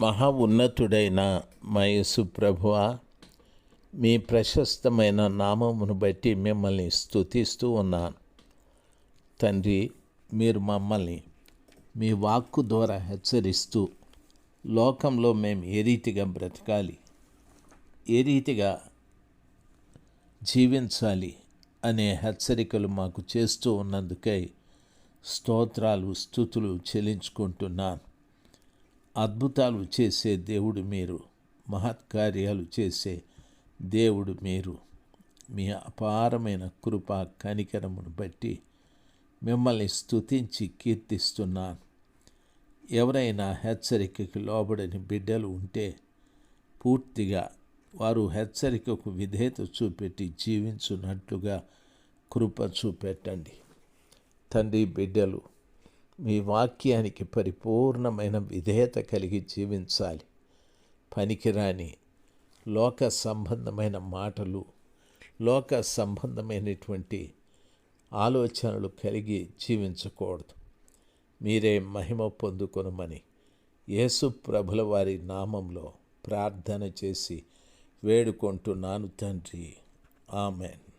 మహా ఉన్నతుడైన మయసు ప్రభువ మీ ప్రశస్తమైన నామమును బట్టి మిమ్మల్ని స్థుతిస్తూ ఉన్నాను. తండ్రి మీరు మమ్మల్ని మీ వాక్కు ద్వారా హెచ్చరిస్తూ లోకంలో మేము ఏ రీతిగా బ్రతకాలి ఏ రీతిగా జీవించాలి అనే హెచ్చరికలు మాకు చేస్తూ ఉన్నందుకై స్తోత్రాలు స్థుతులు చెల్లించుకుంటున్నాను. అద్భుతాలు చేసే దేవుడు మీరు మహత్కార్యాలు చేసే దేవుడు మీరు. మీ అపారమైన కృప కనికరమును బట్టి మిమ్మల్ని స్తుతించి కీర్తిస్తున్నాను ఎవరైనా హెచ్చరికకి లోబడని బిడ్డలు ఉంటే పూర్తిగా వారు హెచ్చరికకు విధేయత చూపెట్టి జీవించున్నట్లుగా కృప చూపెట్టండి. తండ్రి బిడ్డలు మీ వాక్యానికి పరిపూర్ణమైన విధేయత కలిగి జీవించాలి. పనికిరాని లోక సంబంధమైన మాటలు లోక సంబంధమైనటువంటి ఆలోచనలు కలిగి జీవించకూడదు. మీరే మహిమ పొందుకొనమని యేసు ప్రభుల వారి నామంలో ప్రార్థన చేసి వేడుకుంటున్నాను తండ్రి. ఆమెన్.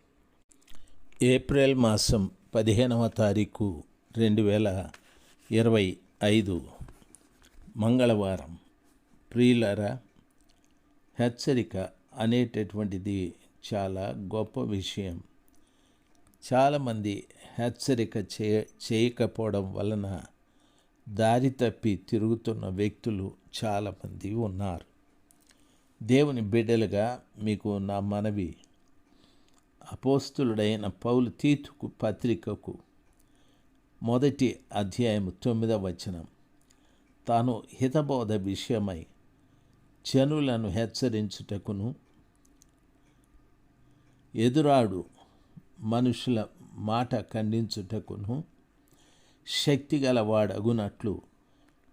ఏప్రిల్ మాసం పదిహేనవ తారీఖు రెండు వేల ఇరవై ఐదు మంగళవారం ప్రియులరా హెచ్చరిక అనేటటువంటిది చాలా గొప్ప విషయం. చాలామంది హెచ్చరిక చేయ చేయకపోవడం వలన దారి తప్పి తిరుగుతున్న వ్యక్తులు చాలామంది ఉన్నారు. దేవుని బిడ్డలుగా మీకు నా మనవి. అపోస్తులుడైన పౌలు తీతుకు పత్రికకు మొదటి అధ్యాయం తొమ్మిదవ వచనం. తాను హితబోధ విషయమై జనులను హెచ్చరించుటకును ఎదురాడు మనుషుల మాట ఖండించుటకును శక్తిగలవాడగునట్లు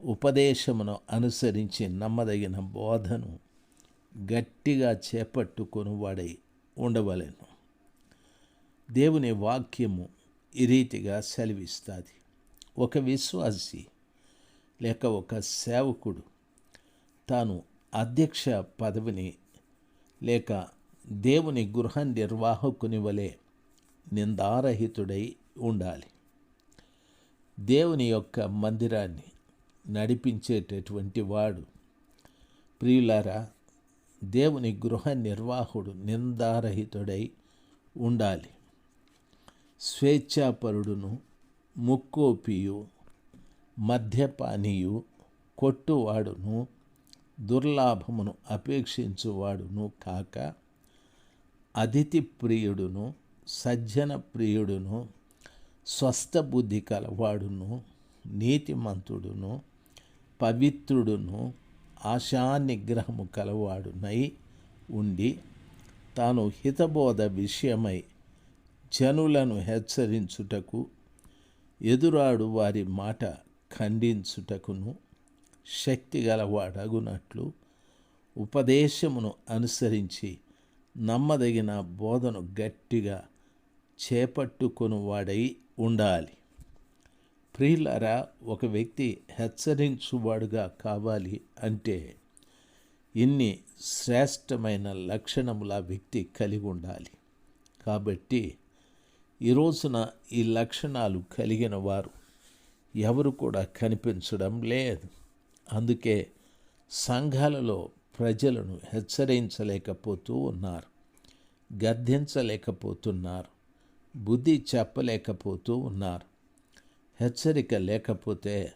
ఉపదేశమును అనుసరించి నమ్మదగిన బోధను గట్టిగా చేపట్టుకొని వాడై ఉండవలెను. దేవుని వాక్యము ఈ రీతిగా సెలవిస్తుంది. ఒక విశ్వాసి లేక ఒక సేవకుడు తాను అధ్యక్ష పదవిని లేక దేవుని గృహ నిర్వాహకుని వలె నిందారహితుడై ఉండాలి. దేవుని యొక్క మందిరాన్ని నడిపించేటటువంటి వాడు. ప్రియులారా దేవుని గృహ నిర్వాహకుడు నిందారహితుడై ఉండాలి. స్వేచ్ఛాపరుడును ముక్కోపియు మద్యపానీయు కొట్టువాడును దుర్లాభమును అపేక్షించువాడును కాక అతిథి ప్రియుడును సజ్జన ప్రియుడును స్వస్థ బుద్ధి కలవాడును నీతిమంతుడును పవిత్రుడును ఆశానిగ్రహము కలవాడునై ఉండి తాను హితబోధ విషయమై జనులను హెచ్చరించుటకు ఎదురాడు వారి మాట ఖండించుటకును శక్తి గలవాడగునట్లు ఉపదేశమును అనుసరించి నమ్మదగిన బోధను గట్టిగా చేపట్టుకొని వాడై ఉండాలి. ప్రియులారా ఒక వ్యక్తి హెచ్చరించువాడుగా కావాలి అంటే ఇన్ని శ్రేష్టమైన లక్షణముల వ్యక్తి కలిగి ఉండాలి కాబట్టి ఈ రోజున ఈ లక్షణాలు కలిగిన వారు ఎవరు కూడా కనిపించడం లేదు. అందుకే సంఘాలలో ప్రజలను హెచ్చరించలేకపోతూ ఉన్నారు. గద్దించలేకపోతున్నారు. బుద్ధి చెప్పలేకపోతూ ఉన్నారు. హెచ్చరిక లేకపోతే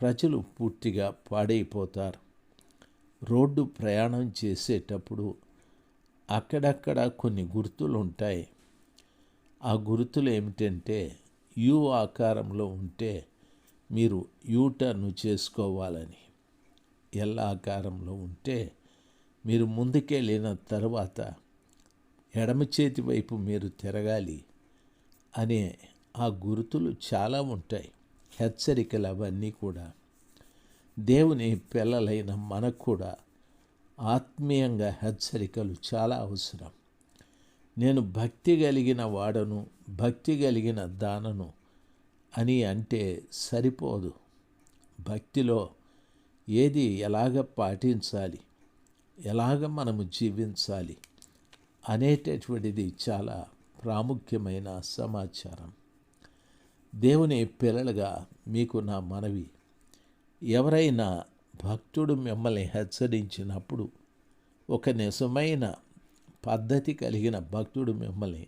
ప్రజలు పూర్తిగా పాడైపోతారు. రోడ్డు ప్రయాణం చేసేటప్పుడు అక్కడక్కడ కొన్ని గుర్తులు ఉంటాయి ఆ గుర్తులు ఏమిటంటే యూ ఆకారంలో ఉంటే మీరు యూటర్న్ చేసుకోవాలని. ఎల్ ఆకారంలో ఉంటే మీరు ముందుకెళ్ళిన తర్వాత ఎడమ చేతి వైపు మీరు తిరగాలి అనే ఆ గుర్తులు చాలా ఉంటాయి. హెచ్చరికలు అవన్నీ కూడా. దేవుని పిల్లలైన మనకు కూడా ఆత్మీయంగా హెచ్చరికలు చాలా అవసరం. నేను భక్తి కలిగిన వాడను భక్తి కలిగిన దానను అని అంటే సరిపోదు. భక్తిలో ఏది ఎలాగ పాటించాలి ఎలాగ మనము జీవించాలి అనేటటువంటిది చాలా ప్రాముఖ్యమైన సమాచారం. దేవుని పిల్లలుగా మీకు నా మనవి ఎవరైనా భక్తుడు మిమ్మల్ని హెచ్చరించినప్పుడు ఒక నిజమైన పద్ధతి కలిగిన భక్తుడు మిమ్మల్ని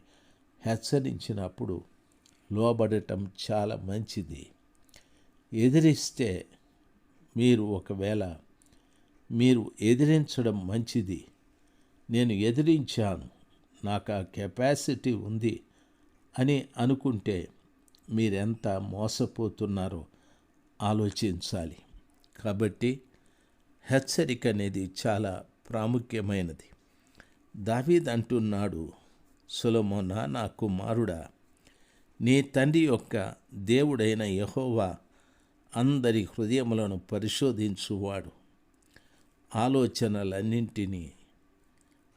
హెచ్చరించినప్పుడు లోబడటం చాలా మంచిది. ఎదిరిస్తే మీరు ఒకవేళ మీరు ఎదిరించడం మంచిది. నేను ఎదిరించాను నాకు ఆ కెపాసిటీ ఉంది అని అనుకుంటే మీరెంత మోసపోతున్నారో ఆలోచించాలి. కాబట్టి హెచ్చరిక అనేది చాలా ప్రాముఖ్యమైనది. దావీద్ అంటున్నాడు సులమోనా నా కుమారుడా నీ తండ్రి యొక్క దేవుడైన యహోవా అందరి హృదయములను పరిశోధించువాడు. ఆలోచనలన్నింటినీ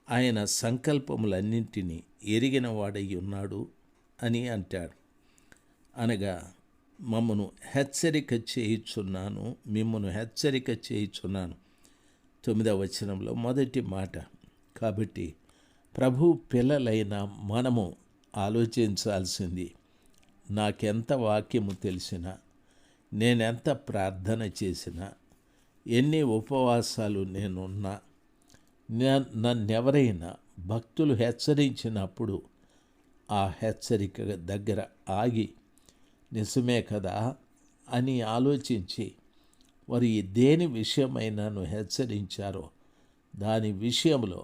ఆయన సంకల్పములన్నింటినీ ఎరిగిన వాడై ఉన్నాడు అని అంటాడు. అనగా మమ్మను హెచ్చరిక చేయుచున్నాను మిమ్మను హెచ్చరిక చేయుచున్నాను. తొమ్మిదవ వచనంలో మొదటి మాట. కాబట్టి ప్రభు పిల్లలైన మనము ఆలోచించాల్సింది నాకెంత వాక్యము తెలిసినా నేనెంత ప్రార్థన చేసినా ఎన్ని ఉపవాసాలు నేనున్నా నన్నెవరైనా భక్తులు హెచ్చరించినప్పుడు ఆ హెచ్చరిక దగ్గర ఆగి నిజమే కదా అని ఆలోచించి వారు దేని విషయమైనాను హెచ్చరించారో దాని విషయంలో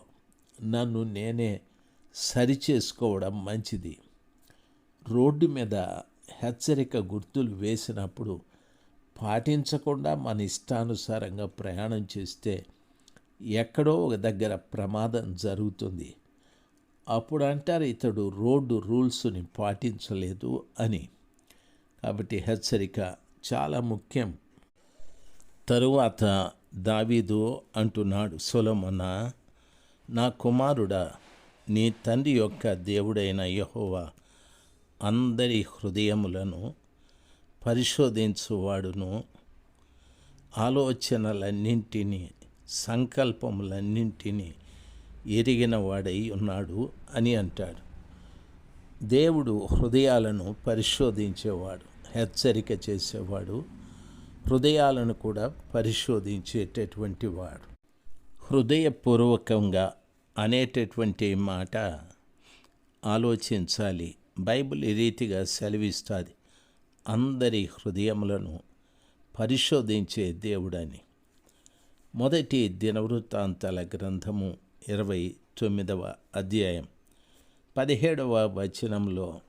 నన్ను నేనే సరిచేసుకోవడం మంచిది. రోడ్డు మీద హెచ్చరిక గుర్తులు వేసినప్పుడు పాటించకుండా మన ఇష్టానుసారంగా ప్రయాణం చేస్తే ఎక్కడో ఒక దగ్గర ప్రమాదం జరుగుతుంది. అప్పుడు అంటారు ఇతడు రోడ్డు రూల్స్ని పాటించలేదు అని. కాబట్టి హెచ్చరిక చాలా ముఖ్యం. తరువాత దావీదు అంటున్నాడు సొలమన నా కుమారుడా నీ తండ్రి యొక్క దేవుడైన యహోవా అందరి హృదయములను పరిశోధించువాడును. ఆలోచనలన్నింటినీ సంకల్పములన్నింటినీ ఎరిగిన వాడై ఉన్నాడు అని అంటాడు. దేవుడు హృదయాలను పరిశోధించేవాడు హెచ్చరిక చేసేవాడు హృదయాలను కూడా పరిశోధించేటటువంటి వాడు. హృదయపూర్వకంగా అనేటటువంటి మాట ఆలోచించాలి. బైబిల్ ఈ రీతిగా సెలవిస్తుంది అందరి హృదయములను పరిశోధించే దేవుడని. మొదటి దినవృత్తాంతాల గ్రంథము ఇరవై తొమ్మిదవ అధ్యాయం పదిహేడవ వచనంలో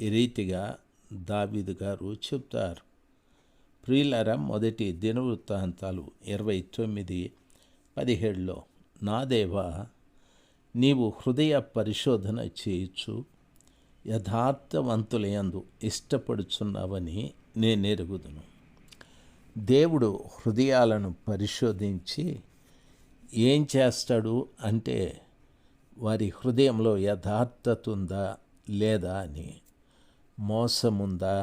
ఈ రీతిగా దావిదు గారు చెప్తారు. ప్రియులరా మొదటి దినవృత్తాంతాలు ఇరవై తొమ్మిది పదిహేడులో నా దేవా నీవు హృదయ పరిశోధన చేయొచ్చు యథార్థవంతులయందు ఇష్టపడుచున్నావని నేనెరుగుదును దేవుడు హృదయాలను పరిశోధించి ఏం చేస్తాడు అంటే వారి హృదయంలో యథార్థత ఉందా లేదా అని మోసముందా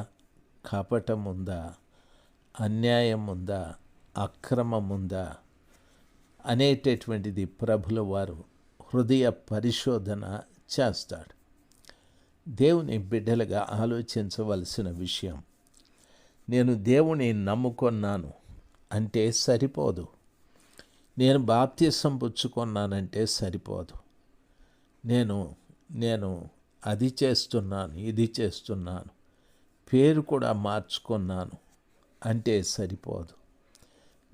కపటముందా అన్యాయం ఉందా అక్రమం ఉందా అనేటటువంటిది ప్రభుల వారు హృదయ పరిశోధన చేస్తాడు. దేవుని బిడ్డలుగా ఆలోచించవలసిన విషయం నేను దేవుని నమ్ముకొన్నాను అంటే సరిపోదు. నేను బాప్త్యసం పుచ్చుకున్నానంటే సరిపోదు. నేను నేను అది చేస్తున్నాను ఇది చేస్తున్నాను పేరు కూడా మార్చుకున్నాను అంటే సరిపోదు.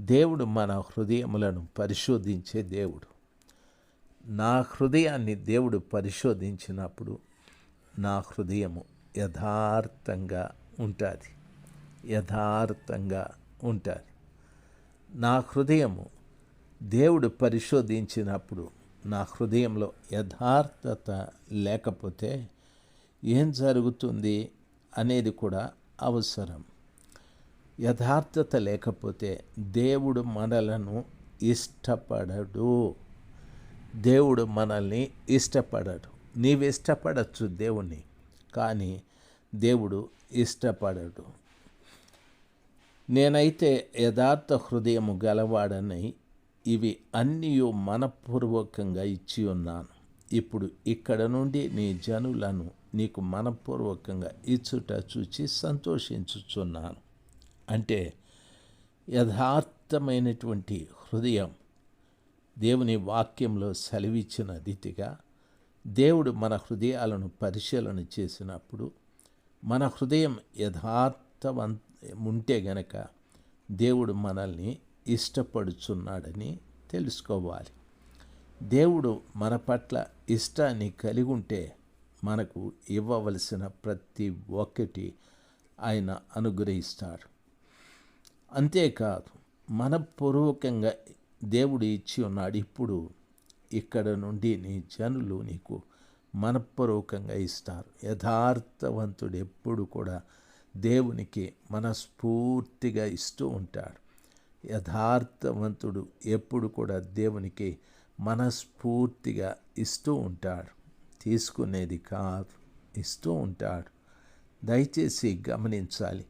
దేవుడు మన హృదయములను పరిశోధించే దేవుడు. నా హృదయాన్ని దేవుడు పరిశోధించినప్పుడు నా హృదయము యథార్థంగా ఉంటుంది. యథార్థంగా ఉంటుంది. నా హృదయము దేవుడు పరిశోధించినప్పుడు నా హృదయంలో యథార్థత లేకపోతే ఏం జరుగుతుంది అనేది కూడా అవసరం. యథార్థత లేకపోతే దేవుడు మనలను ఇష్టపడడు. దేవుడు మనల్ని ఇష్టపడడు. నీవు ఇష్టపడచ్చు దేవుణ్ణి కానీ దేవుడు ఇష్టపడడు. నేనైతే యథార్థ హృదయము గలవాడని ఇవి అన్నీ మనపూర్వకంగా ఇచ్చి ఉన్నాను. ఇప్పుడు ఇక్కడ నుండి నీ జనులను నీకు మనపూర్వకంగా ఇచ్చుట చూచి సంతోషించుచున్నాను. అంటే యథార్థమైనటువంటి హృదయం దేవుని వాక్యంలో సెలవిచ్చిన రీతిగా దేవుడు మన హృదయాలను పరిశీలన చేసినప్పుడు మన హృదయం యథార్థవంత ఉంటే గనక దేవుడు మనల్ని ఇష్టపడుచున్నాడని తెలుసుకోవాలి. దేవుడు మన పట్ల ఇష్టాన్ని కలిగి ఉంటే మనకు ఇవ్వవలసిన ప్రతి ఒక్కటి ఆయన అనుగ్రహిస్తాడు. అంతేకాదు మనపూర్వకంగా దేవుడు ఇచ్చి ఉన్నాడు. ఇప్పుడు ఇక్కడ నుండి నీ జనులు నీకు మనపూర్వకంగా ఇస్తారు. యథార్థవంతుడు ఎప్పుడు కూడా దేవునికి మనస్ఫూర్తిగా ఇస్తూ ఉంటాడు. యథార్థవంతుడు ఎప్పుడు కూడా దేవునికి మనస్ఫూర్తిగా ఇస్తూ ఉంటాడు. తీసుకునేది కాదు ఇస్తూ ఉంటాడు. దయచేసి గమనించాలి.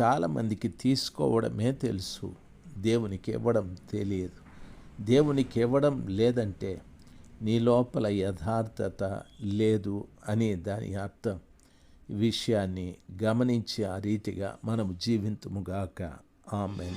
చాలామందికి తీసుకోవడమే తెలుసు. దేవునికి ఇవ్వడం తెలియదు. దేవునికి ఇవ్వడం లేదంటే నీ లోపల యథార్థత లేదు అనే దాని అర్థం. విషయాన్ని గమనించి ఆ రీతిగా మనం జీవింతుముగాక ఆమె